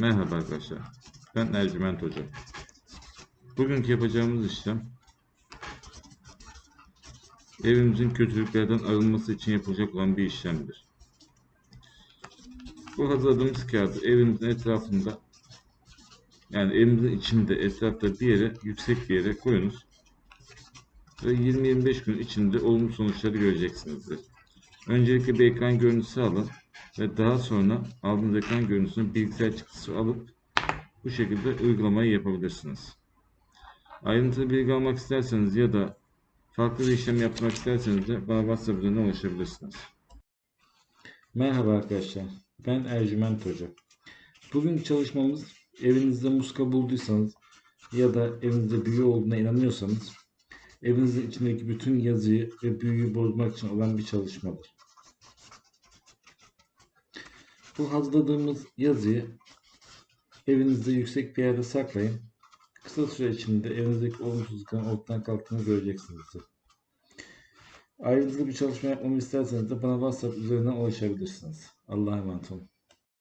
Merhaba arkadaşlar. Ben Ercüment Hoca. Bugünkü yapacağımız işlem evimizin kötülüklerden arınması için yapılacak olan bir işlemdir. Bu hazırladığımız kağıdı evimizin etrafında yani evimizin içinde etrafta bir yere yüksek bir yere koyunuz ve 20-25 gün içinde olumlu sonuçları göreceksinizdir. Öncelikle bir ekran görüntüsü alın ve daha sonra aldığınız ekran görüntüsünü bilgisayar çıktısı alıp bu şekilde uygulamayı yapabilirsiniz. Ayrıntılı bilgi almak isterseniz ya da farklı bir işlem yapmak isterseniz de bana WhatsApp üzerinden ulaşabilirsiniz. Merhaba arkadaşlar. Ben Ercüment Hoca. Bugünkü çalışmamız evinizde muska bulduysanız ya da evinizde büyü olduğuna inanıyorsanız evinizin içindeki bütün yazıyı ve büyüyü bozmak için olan bir çalışmadır. Bu hazırladığımız yazıyı evinizde yüksek bir yerde saklayın. Kısa süre içinde evinizdeki olumsuzlukların ortadan kalktığını göreceksinizdir. Ayrıntılı bir çalışma yapmamı isterseniz de bana WhatsApp üzerinden ulaşabilirsiniz. Allah'a emanet olun.